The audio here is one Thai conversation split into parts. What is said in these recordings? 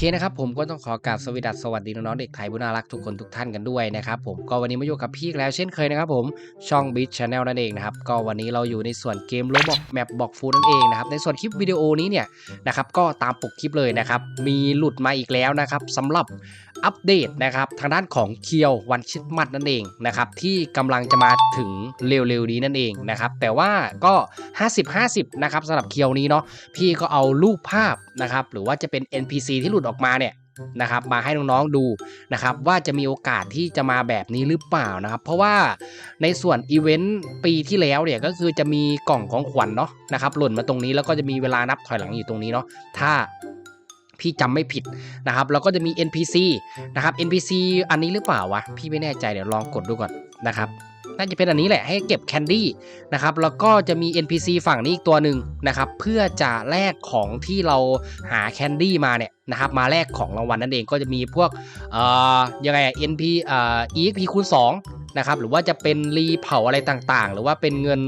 เคนะครับผมก็ต้องขอกราบสวัสดีสวัสดีน้องๆเด็กไทยผู้น่ารักทุกคนทุกท่านกันด้วยนะครับผมก็วันนี้มาอยู่กับพี่อีกแล้วเช่นเคยนะครับผมช่องบิ๊กชาแนลนั่นเองนะครับก็วันนี้เราอยู่ในส่วนเกมโลบอกแมปบอกฟูนั่นเองนะครับในส่วนคลิปวิดีโอนี้เนี่ยนะครับก็ตามปกคลิปเลยนะครับมีหลุดมาอีกแล้วนะครับสำหรับ อัปเดตนะครับ ทางด้านของเคียววันชิดมัดนั่นเองนะครับที่กำลังจะมาถึงเร็วๆนี้นั่นเองนะครับแต่ว่าก็ 50-50 นะครับสำหรับเคียวนี้เนาะพี่ก็เอารูปภาพนะครับหรือว่าจะเป็น NPC ที่หลุดออกมาเนี่ยนะครับมาให้น้องๆดูนะครับว่าจะมีโอกาสที่จะมาแบบนี้หรือเปล่านะครับ เพราะว่าในส่วนอีเวนต์ปีที่แล้วเนี่ยก็คือจะมีกล่องของขวัญเนาะนะครับหล่นมาตรงนี้แล้วก็จะมีเวลานับถอยหลังอยู่ตรงนี้เนาะถ้า พี่จำไม่ผิดนะครับแล้วก็จะมี NPC นะครับ NPC อันนี้หรือเปล่าวะพี่ไม่แน่ใจเดี๋ยวลองกดดูก่อนนะครับน่าจะเป็นอันนี้แหละให้เก็บแคนดี้นะครับแล้วก็จะมี NPC ฝั่งนี้อีกตัวหนึ่งนะครับเพื่อจะแลกของที่เราหาแคนดี้มาเนี่ยนะครับมาแลกของรางวัลนั่นเองก็จะมีพวกเอ่อยังไงอะ NP เอ่อ EXP คูณ2 นะครับหรือว่าจะเป็นรีเผาอะไรต่างๆ หรือว่าเป็นเงิน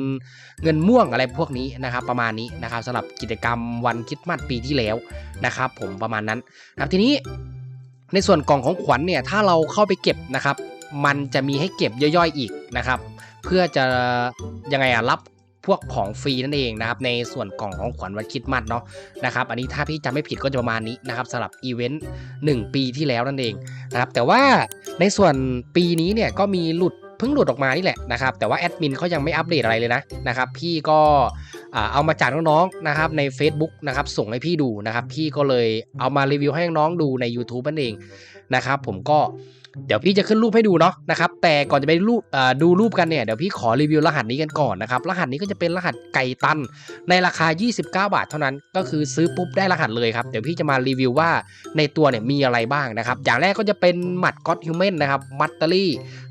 เงินม่วงอะไรพวกนี้นะครับประมาณนี้นะครับสำหรับกิจกรรมวันคริสต์มาสปีที่แล้วนะครับผมประมาณนั้นนะครับทีนี้ในส่วนกล่องของขวัญเนี่ยถ้าเราเข้าไปเก็บนะครับ มันจะมีให้เก็บย่อยๆอีกนะครับ เพื่อจะยังไงอะรับ พวกของฟรีนั่นเองนะครับในส่วนกล่องของขวัญวันคริดมัดเนาะนะครับอันนี้ถ้าพี่จำไม่ผิดก็จะประมาณนี้นะครับสำหรับอีเวนต์1ปีที่แล้วนั่นเองนะครับแต่ว่าในส่วนปีนี้เนี่ยก็มีหลุดเพิ่งหลุดออกมานี่แหละนะครับแต่ว่าแอดมินเขายังไม่อัปเดตอะไรเลยนะนะครับพี่ก็ เอามาจากน้องๆนะครับใน Facebook นะครับส่งให้พี่ดูนะครับ พี่ก็เลยเอามารีวิวให้น้องๆดูใน YouTube นั่นเองนะครับ ผมก็เดี๋ยวพี่จะขึ้นรูปให้ดูเนาะนะครับแต่ก่อนจะไปรูปดูรูปกันเนี่ยเดี๋ยวพี่ขอรีวิวรหัสนี้กันก่อนนะครับรหัสนี้ก็จะเป็นรหัสไก่ตัน ในราคา 29 บาทเท่านั้นก็คือซื้อปุ๊บได้รหัสเลยครับเดี๋ยวพี่จะมารีวิวว่าในตัวเนี่ยมีอะไรบ้างนะครับอย่างแรกก็จะเป็นหมัดก็อตฮิวแมนนะครับมัตเตอรี่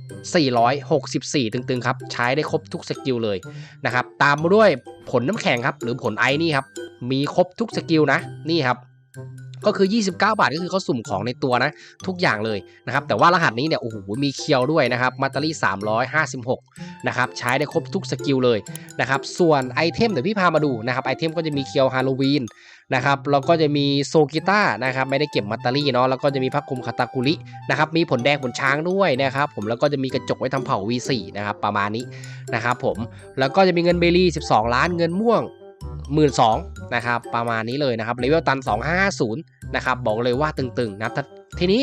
464 ตึงๆครับ ใช้ได้ครบทุกสกิลเลยนะครับ ตามมาด้วยผลน้ำแข็งครับ หรือผลไอนี่ครับ มีครบทุกสกิลนะ นี่ครับ ก็คือ 29 บาทก็คือเขาสุ่มของในตัวนะทุกอย่างเลยนะครับแต่ว่ารหัสนี้เนี่ยโอ้โหมีเคียวด้วยนะครับมัตเตอรี่356นะครับใช้ได้ครบทุกสกิลเลยนะครับส่วนไอเทมเดี๋ยวพี่พามาดูนะครับไอเทมก็จะมีเคียวฮาโลวีนนะครับแล้วก็จะมีโซกิต้านะครับไม่ได้เก็บมัตเตอรี่เนาะแล้วก็จะมีพักคุมคาตากุรินะครับมีผลแดงผลช้างด้วยนะครับผมแล้วก็จะมีกระจกไว้ทำเผ่า V4 นะครับประมาณนี้นะครับผมแล้วก็จะมีเงินเบลลี่ 12 ล้านเงินม่วง 1 2ื่นสองนะครับประมาณนี้เลยนะครับเลเวลตัน250นะครับบอกเลยว่าตึงๆนะทีนี้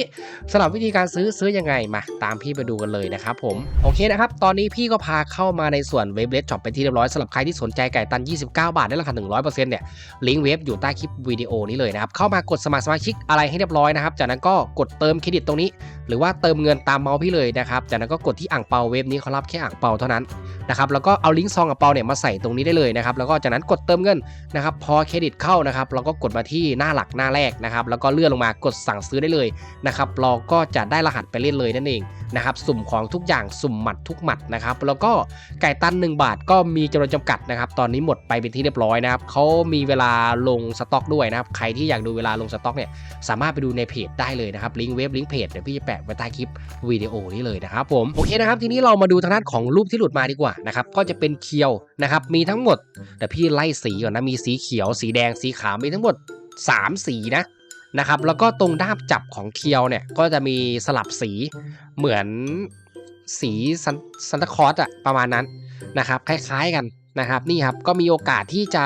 สำหรับวิธีการซื้อซื้อยังไงมา ตามพี่ไปดูกันเลยนะครับผมโอเคนะครับ ตอนนี้พี่ก็พาเข้ามาในส่วนเว็บเลสช็อปไปนที่เรียบร้อยสำหรับใครที่สนใจไก่ตัน 29 บาทได้ราคา 100%เนี่ยลิงก์เว็บอยู่ใต้คลิปวิดีโอนี้เลยนะครับ เข้ามากดสมัครสมาชิกอะไรให้เรียบร้อยนะครับ จากนั้นก็กดเติมเครดิตตรงนี้ หรือว่าเติมเงินตามเมาส์พี่เลยนะครับจากนั้นก็กดที่อ่างเปาเว็บนี้เขารับแค่อ่างเปาเท่านั้น นะครับแล้วก็เอาลิงก์ซองอ่างเปาเนี่ยมาใส่ตรงนี้ได้เลยนะครับแล้วก็จากนั้นกดเติมเงินนะครับพอเครดิตเข้านะครับเราก็กดมาที่หน้าหลักหน้าแรกนะครับแล้วก็เลื่อนลงมากดสั่งซื้อได้เลยนะครับเราก็จะได้รหัสไปเล่นเลยนั่นเองนะครับสุ่มของทุกอย่างสุ่มหมัดทุกหมัดนะครับแล้วก็ไก่ตัน 1 บาทก็มีจำนวนจำกัดนะครับตอนนี้หมดไปเป็นที่เรียบร้อยนะครับเขามีเวลาลงสต็อกด้วยนะครับใครที่อยากดูเวลาลงสต็อกเนี่ยสามารถไปดูในเพจได้เลยนะครับลิงก์เว็บลิงก์เพจเดี๋ยวพี่จะแปะไว้ใต้คลิปวิดีโอนี้เลยนะครับผมโอเคนะครับทีนี้เรามาดูทางด้านของรูปที่หลุดมาดีกว่านะครับก็จะเป็นเคียวนะครับมีทั้งหมด แต่พี่ไล่สีก่อนนะมีสีเขียว สีแดงสีขาวมีทั้งหมด 3 สีนะนะครับแล้วก็ตรงด้ามจับของเคียวเนี่ยก็จะมีสลับสีเหมือนสีซันตาคอสอะประมาณนั้นนะครับคล้ายๆกันนะครับนี่ครับก็มีโอกาสที่จะ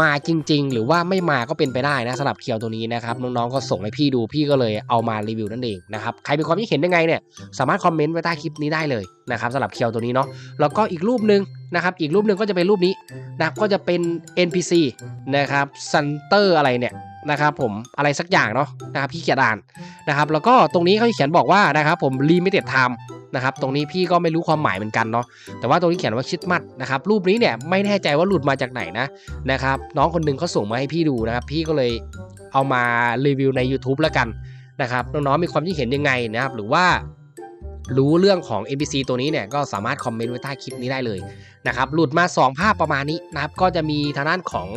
มาจริง ๆ หรือว่าไม่มาก็เป็นไปได้นะสำหรับเคียวตัวนี้นะครับน้องๆก็ส่งให้พี่ดูพี่ก็เลยเอามารีวิวนั่นเองนะครับใครมีความคิดเห็นยังไงเนี่ยสามารถคอมเมนต์ไว้ใต้คลิปนี้ได้เลยนะครับสำหรับเคียวตัวนี้เนาะแล้วก็อีกรูปหนึ่งนะครับอีกรูปหนึ่งก็จะเป็นรูปนี้นะก็จะเป็น NPC นะครับซันเตอร์อะไรเนี่ยนะครับผมอะไรสักอย่างเนาะนะครับพี่เขียนอ่านนะครับแล้วก็ตรงนี้เขาเขียนบอกว่านะครับผม limited time นะครับตรงนี้พี่ก็ไม่รู้ความหมายเหมือนกันเนาะแต่ว่าตรงนี้เขียนว่าชิดมัดนะครับรูปนี้เนี่ยไม่แน่ใจว่าหลุดมาจากไหนนะนะครับน้องคนหนึงเขาส่งมาให้พี่ดูนะครับพี่ก็เลยเอามารีวิวใน YouTube แล้วกันนะครับน้องๆมีความคิดเห็นยังไงนะครับหรือว่ารู้เรื่องของ NPC ตัวนี้เนี่ยก็สามารถคอมเมนต์ไว้ใต้คลิปนี้ได้เลยนะครับหลุดมา 2 ภาพประมาณนี้นะครับก็จะมีทางด้านของ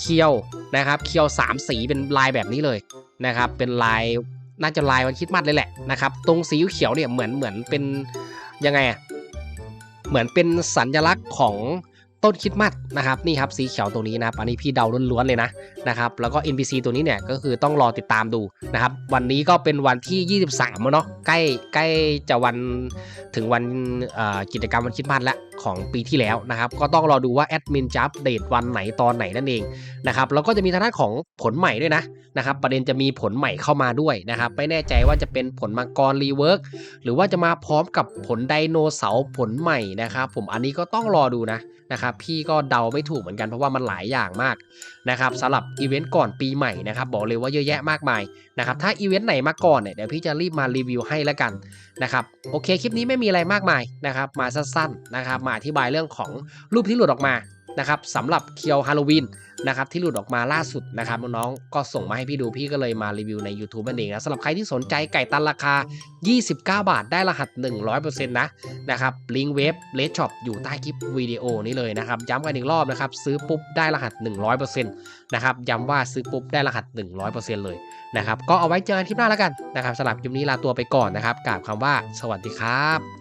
เคียวนะครับเคียว 3 สีเป็นลายแบบนี้เลยนะครับเป็นลาย น่าจะลายวันคริดมัดเลยแหละนะครับตรงสีเขียวเนี่ยเหมือนเหมือนเป็นยังไงอะเหมือนเป็นสัญลักษณ์ของต้นคริดมัดนะครับนี่ครับสีเขียวตรงนี้นะครับอันนี้พี่เดาล้วนๆเลยนะนะครับแล้วก็ NPC ตัวนี้เนี่ยก็คือต้องรอติดตามดูนะครับวันนี้ก็เป็นวันที่ 23แล้วเนาะใกล้ใกล้จะวันถึงวันกิจกรรมวันคริดมัดแล้ว ของปีที่แล้วนะครับ ก็ต้องรอดูว่าแอดมินจะอัปเดตวันไหนตอนไหนนั่นเองนะครับแล้วก็จะมีทางด้านของผลใหม่ด้วยนะนะครับ ประเด็นจะมีผลใหม่เข้ามาด้วยนะครับ ไม่แน่ใจว่าจะเป็นผลมังกรรีเวิร์กหรือว่าจะมาพร้อมกับผลไดโนเสาร์ผลใหม่นะครับ ผมอันนี้ก็ต้องรอดูนะนะครับพี่ก็เดาไม่ถูกเหมือนกันเพราะว่ามันหลายอย่างมากนะครับสำหรับอีเวนต์ก่อนปีใหม่นะครับ บอกเลยว่าเยอะแยะมากมาย นะครับถ้าอีเวนต์ไหนมาก่อนเนี่ยเดี๋ยวพี่จะรีบมารีวิวให้แล้วกันนะครับโอเคคลิปนี้ไม่มีอะไรมากมายนะครับมาสั้นๆนะครับมาอธิบายเรื่องของรูปที่หลุดออกมา นะครับสำหรับเคียวฮาโลวีนนะครับที่หลุดออกมาล่าสุดนะครับน้องๆก็ส่งมาให้พี่ดูพี่ก็เลยมารีวิวใน YouTube นั่นเองนะสำหรับใครที่สนใจไก่ตันราคา 29 บาทได้รหัส 100%นะนะครับลิงก์เว็บเลดช็อปอยู่ใต้คลิปวิดีโอนี้เลยนะครับย้ำกันอีกรอบนะครับซื้อปุ๊บได้รหัส 100%นะครับย้ำว่าซื้อปุ๊บได้รหัส 100%เลยนะครับก็เอาไว้เจอกันคลิปหน้าแล้วกันนะครับสำหรับคลิปนี้ลาตัวไปก่อนนะครับกราบคำว่าสวัสดีครับ